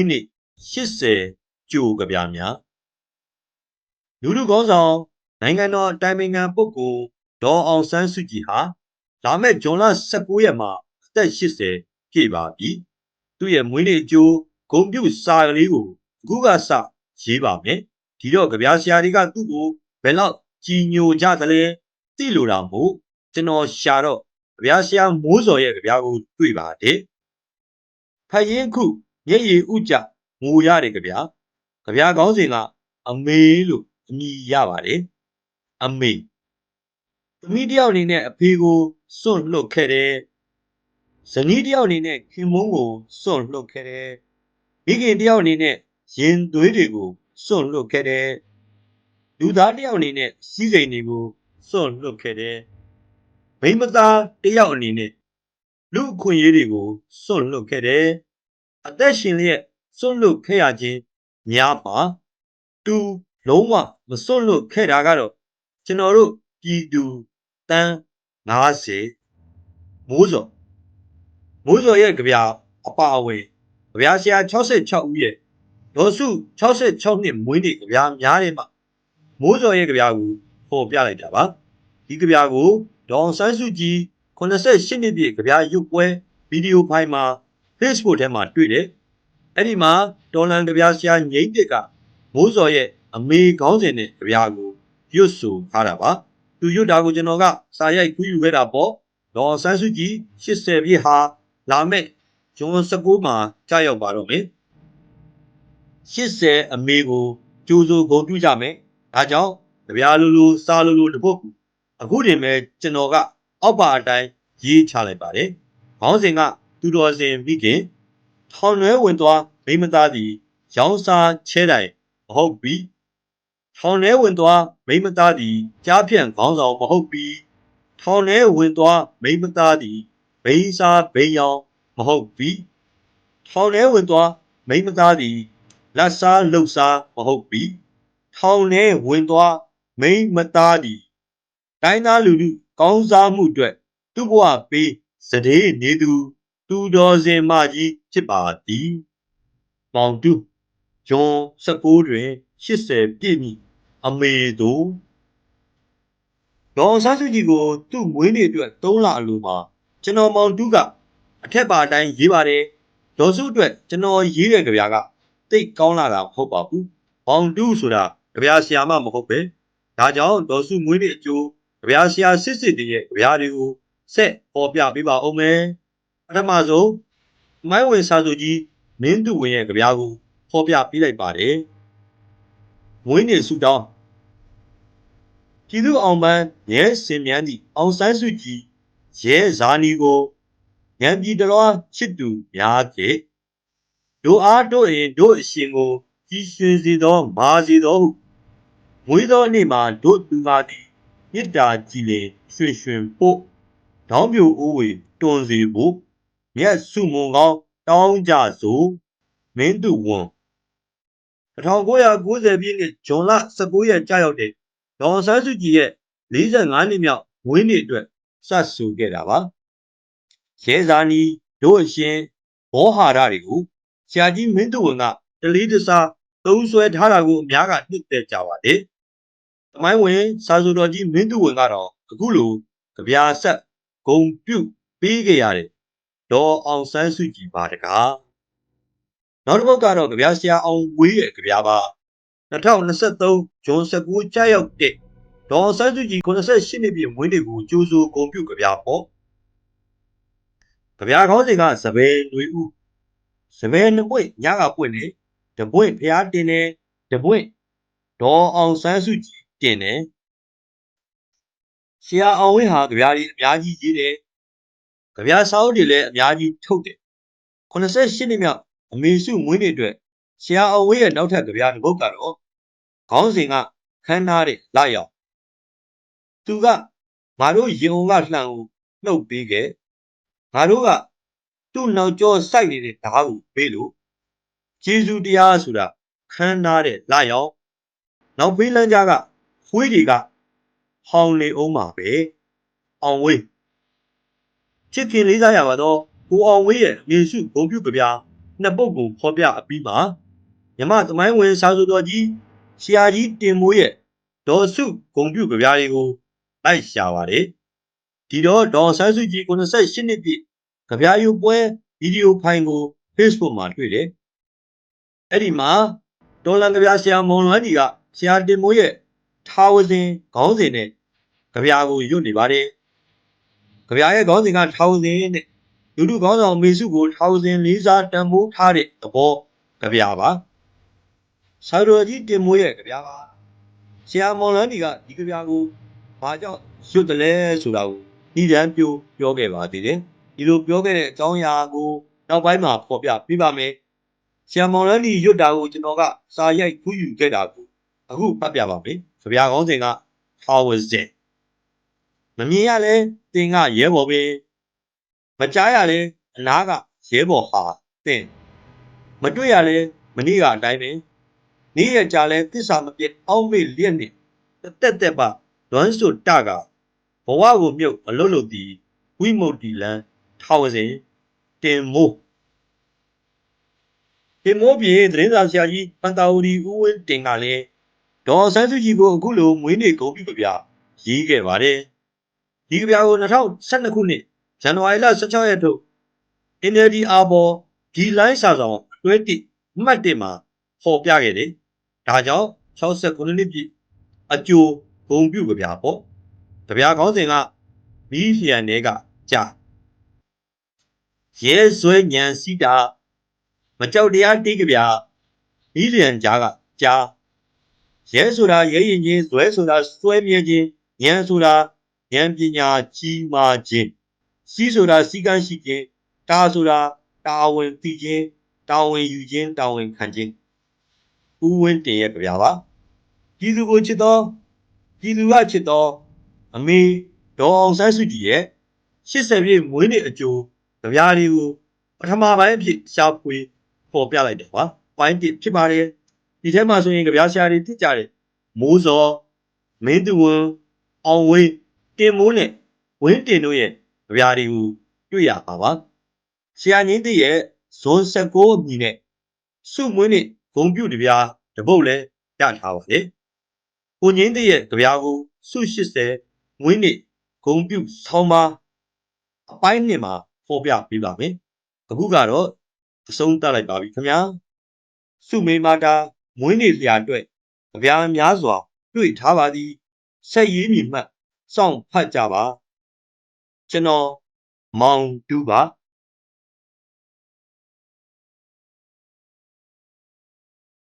င်းနေ့80ကြိုကြပြများလူလူကောင်းဆောင်နိုင်ငံတော်တိုင်ပင်ခံပုဂ္ဂိုလ်ဒေါ်အောင်ဆန်းစုကြည်ဟာလာမယ့်ဇွန်လ19ရက်မှာအသက်80ပြည့်ပါပြီသူ့ရဲ့မွေးနေ့အကျိုးဂုံပြုစာကလေးကိုအခုကစရေးပါမယ်ဒီတော့ကြပြဆရာတွေကသူ့ကိုဘယ်လောက်ကြည်ညိုကြသလဲသိလို့တာမို့ကျွန်တော်ရှာတော့ကြပြဆရာမိုးစော်ရဲ့ကြပြကိုတွေ့ပါတယ်ဖတ်ရင်ခု မျက်ရည်ဥကြငိုရတယ်ကြပြကြပြကောင်းစဉ်ကအမေလို့အမည်ရပါတယ်အမေသမီးတယောက်အနေနဲ့အဖေကိုစွန့်လွတ်ခဲ့တယ်ဇနီးတယောက်အနေနဲ့ခင်မုန်းကိုစွန့်လွတ်ခဲ့တယ်မိခင်တယောက်အနေနဲ့ရင်သွေးတွေကိုစွန့်လွတ်ခဲ့တယ်လူသားတယောက်အနေနဲ့စီးစိမ်တွေကိုစွန့်လွတ်ခဲ့တယ်မိန်းမသားတယောက်အနေနဲ့လူအခွင့်အရေးတွေကိုစွန့်လွတ်ခဲ့တယ် အသက်ရှင်လျက်စွန့်လွတ်ခဲ့ရခြင်းများပါသူလုံးဝမစွန့်လွတ်ခဲ့တာကတော့ကျွန်တော်တို့ပြည်သူတန်း90မိုးစော်မိုးစော်ရဲ့ကြပြအပါအဝင်ကြပြဆရာ66ဦးရဲ့ဒေါ်စု66နှစ်မွေးနေ့ကြပြများတယ်မှာမိုးစော်ရဲ့ကြပြကိုပေါ်ပြလိုက်တာပါဒီကြပြကိုဒေါအောင်ဆန်းစုကြည်88နှစ်ပြည့်ကြပြရုပ်ပွဲဗီဒီယိုဖိုင်မှာ Facebook ထဲမှာတွေ့တယ်အဲ့ဒီမှာဒေါ်လန်ကြပြဆရာငိမ့်တစ်ကမိုးစော်ရဲ့အမေခေါင်းစဉ်နဲ့ကြပြကိုရွတ်ဆိုထားတာပါသူရွတ်တာကိုကျွန်တော်ကစာရိုက်ကူးယူခဲ့တာပေါ့ဒေါ်ဆန်းစုကြည်80ပြည့်ဟာလာမယ့်ဂျွန်19မှာကြာရောက်ပါတော့မယ်80အမေကိုကြိုးစိုးဂုံပြုကြမယ်ဒါကြောင့်ကြပြလူလူစားလူလူတပုတ်အခုတင်မဲ့ကျွန်တော်ကအောက်ပါအတိုင်းရေးချလိုက်ပါတယ်ခေါင်းစဉ်က သူတော်စင်မိခင်ထောင်ရွဲဝင်သွားမိမသားသည်ရောင်းစားချဲတိုင်မဟုတ်ပြီထောင်ထဲဝင်သွားမိမသားသည်ကြားဖြန့်ခေါင်းဆောင်မဟုတ်ပြီထောင်ထဲဝင်သွားမိမသားသည်ဘိန်းစားဘိန်းရောင်မဟုတ်ပြီထောင်ထဲဝင်သွားမိမသားသည်လက်စားလှုပ်စားမဟုတ်ပြီထောင်ထဲဝင်သွားမိမသားသည်တိုင်းသားလူလူကောင်းစားမှုအတွက်သူ့ဘဝပေးစတဲ့နေသူ သူတော်စင်မကြီးဖြစ်ပါသည်မောင်တူဂျွန်19တွင်80ပြည့်မီအမေတို့ဒေါ်ဆန်းစုကြည်ကို သူ့မွေးနေ့အတွက်3လအလိုမှာကျွန်တော်မောင်တူးကအထက်ပါအတိုင်းရေးပါတယ်ဒေါ်စုအတွက်ကျွန်တော်ရေးတဲ့ကြပြာကတိတ်ကောင်းလာတာမဟုတ်ပါဘူးမောင်တူးဆိုတာကြပြာဆရာမမဟုတ်ပဲဒါကြောင့်ဒေါ်စုမွေးနေ့အကျိုးကြပြာဆရာစစ်စစ်တည်းရဲ့ကြပြာတွေကိုဆက်ပေါ်ပြပေးပါဦးမယ် ပထမဆုံးမိုင်းဝင်စာစုကြီးမင်းသူဝင်ရဲ့ကြပြာကိုဖော်ပြပေးလိုက်ပါတယ်မွေးနေ့ဆုတောင်းပြည်သူအောင်ပန်းရဲစင်မြန်းသည့်အောင်ဆန်းစုကြည်ရဲဇာနီကိုဉာဏ်ပြည်တော်ချစ်သူများဖြင့်တို့အားတို့ရင်တို့အရှင်ကိုကြီးရွှင်စေသောမာစေသောဟုမွေးသောနေ့မှာတို့သူငါသည်မေတ္တာကြည်လင်ရွှင်ရွှင်ပို့တောင်းပြိုအိုးဝေတွန်စီဖို့ မြတ်စုမွန်ကောင်းတောင်းကြစို့မင်းသူဝန်1990ပြည့်နှစ်ဇွန်လ19ရက်ကြာရောက်တဲ့ဒေါ်ဆန်းစုကြည်ရဲ့45နှစ်မြောက်မွေးနေ့အတွက်စဆူခဲ့တာပါရဲဇာနီတို့အရှင်ဘောဟာရတွေကိုဆရာကြီးမင်းသူဝန်ကတလေးတစားသုံးဆွဲထားတာကိုအများကနှစ်သက်ကြပါတယ်။တမိုင်းဝင်စာစုတော်ကြီးမင်းသူဝန်ကတော့အခုလိုကြပြာဆက်ဂုံပြုတ်ပေးခဲ့ရတယ်။ ဒေါ်အောင်ဆန်းစုကြည်ပါတကား။နောက်တစ်ပုဒ်ကတော့ကြပြာဆရာအောင်ဝေးရဲ့ကြပြာပါ2023ဂျွန်19ကြာရောက်တဲ့ဒေါ်ဆန်းစုကြည်98နှစ်ပြည့်မွေးနေ့ကိုကြိုးစိုးဂုံပြုတ်ကြပြာပေါ့။ကြပြာခေါင်းစဉ်ကစပယ်ຫນွေဥစပယ်နှစ်ပွင့်ညကပွင့်နေတပွင့်ဖျားတင်နေတပွင့်ဒေါ်အောင်ဆန်းစုကြည်တင်နေဆရာအောင်ဝင်းဟာကြပြာကြီးအများကြီးရေးတယ် ကြပြာစာအုပ်တွေလည်းအများကြီးထုတ်တယ်88နှစ်မြောက်အမေစုမွေးနေ့အတွက်ဆရာအောင်ဝင်းရဲ့နောက်ထပ်ကြပြာတစ်ပုဒ်ကတော့ခေါင်းစဉ်ကခန်းထားတဲ့လာရောက်သူကငါတို့ရင်ုံကလှန်ကိုနှုတ်ပေးခဲ့ငါတို့ကသူ့နောက်ကျောစိုက်နေတဲ့ဓာတ်ကိုပေးလို့ဂျေဇူတရားဆိုတာခန်းထားတဲ့လာရောက်နောက်ဖေးလန်းကြားကခွေးတွေကဟောင်းလေအောင်ပါပဲအောင်ဝေး ချစ်ခင်လေးစားရပါတော့ကိုအောင်ဝေးရဲ့မြေစုဂုံပြုကြပြနှစ်ပုဒ်ကိုဖော်ပြအပြီးမှာမြမသမိုင်းဝင်စာဆိုတော်ကြီးဆရာကြီးတင်မိုးရဲ့ဒေါ်စုဂုံပြုကြပြားတွေကိုလိုက်ရှာပါတယ်ဒီတော့ဒေါ်ဆန်းစုကြည်98နှစ်ပြည့်ကြပြားယူပွဲဗီဒီယိုဖိုင်ကို Facebook မှာတွေ့တယ်အဲ့ဒီမှာဒေါ်လန်ကြပြားဆရာမွန်လွမ်းကြီးကဆရာတင်မိုးရဲ့ထားဝစဉ်ခေါင်းစဉ်နဲ့ကြပြားကိုရွတ်နေပါတယ် ကြပြားရဲ့ခေါင်းစဉ်ကထားဝစဉ်နဲ့လူလူခေါင်းဆောင်မေစုကိုထားဝစဉ်လေးစားတန်ဖိုးထားတဲ့သဘောကြပြားပါဆရာတော်ကြီးတင်မိုးရဲ့ကြပြားပါဆရာမွန်လွမ်းကြီးကဒီကြပြားကိုဘာကြောင့်ရွတ်တယ်လဲဆိုတာကိုဤတန်းပြပြောခဲ့ပါသေးတယ်ဒီလိုပြောခဲ့တဲ့အကြောင်းအရာကိုနောက်ပိုင်းမှာဖော်ပြပြပါမယ်ဆရာမောင်လန်းဒီရွတ်တာကိုကျွန်တော်ကစာရိုက်ခုယူခဲ့တာကိုအခုဖတ်ပြပါမယ်ကြပြားကောင်းစဉ်က how was it မမြင်ရလဲတင်ကရဲဘော်ပဲမကြားရလဲအနားကရဲဘော်ဟာတင်မတွေ့ရလဲမနေ့ကအတိုင်းပဲနေ့ရကြလဲသစ္စာမပြတ်အောက်မေ့လျက်နေတက်တက်ပါလွမ်းစွတကဘဝကိုမြုပ်အလုတ်လုတ်တီဝိမုတ်တီလန်းထောက်စဉ်တင်မိုးတင်မိုးပြေသတင်းစာဆရာကြီးပန်တာဝရီဦးဝင်းတင်ကလည်းဒေါ်ဆန်းစုကြည်ကိုအခုလိုမွေးနေ့ဂုဏ်ပြုကြပြရေးခဲ့ပါတယ် ဒီကြပြကို2012ခုနှစ်ဇန်နဝါရီလ16ရက်ထုတ် NLD အာဘော်ဒီလိုင်းစာဆောင်တွဲတိမှတ်တင်မှာဖော်ပြခဲ့တယ်ဒါကြောင့်69နှစ်ပြည့်အကျိုးဂုံပြုကြပြပေါ့ကြပြကောင်းစဉ်ကမီးဖျံတွေကကြာရဲဆွဲညံစီတာမကြောက်တရားတိတ်ကြပြမီးလျံကြားကကြာရဲဆိုတာရဲရင်ချင်းဇွဲဆိုတာစွဲမြဲခြင်းညံဆိုတာ ဉာဏ်ပညာကြီးမားခြင်းစီးဆိုတာစီကန်းရှိခြင်းတာဆိုတာတာဝန်သိခြင်းတာဝန်ယူခြင်းတာဝန်ခံခြင်းဥဝင်းတင်ရဲ့ကြပြပါပြည်သူကိုချစ်တော်ပြည်သူကချစ်တော်အမေဒေါ်အောင်ဆန်းစုကြည်ရဲ့80ပြည့်မွေးနေ့အကျိုးကြပြတွေကိုပထမပိုင်းအဖြစ်ရှားဖွေပေါ်ပြလိုက်တယ်ကွာပိုင်းတစ်ဖြစ်ပါတယ်ဒီထဲမှာဆိုရင်ကြပြဆရာတွေသိကြတယ်မိုးစောမင်းသူဝန်အောင်ဝင်း တင်မိုးနဲ့ဝင်းတင်တို့ရဲ့ကြပြတွေကိုတွေ့ရပါပါဆရာကြီးတည်းရဲ့ဇွန်16အမည်နဲ့စုမွေးနေ့ဂုံပြုတ်တပြားတပုတ်လဲရထားပါလေကိုငင်းတည်းရဲ့ကြပြာကိုစု80မွေးနေ့ဂုံပြုတ်ဆောင်းပါအပိုင်းနှစ်မှာဖော်ပြပေးပါမယ်အခုကတော့အဆုံးသတ်လိုက်ပါပြီခင်ဗျာစုမေမာတာမွေးနေ့လျာအတွက်ကြပြာများစွာတွေ့ထားပါသည်ဆက်ရေးမြည်မှတ် စောင့်ဖတ်ကြပါကျွန်တော်မောင်တူပါ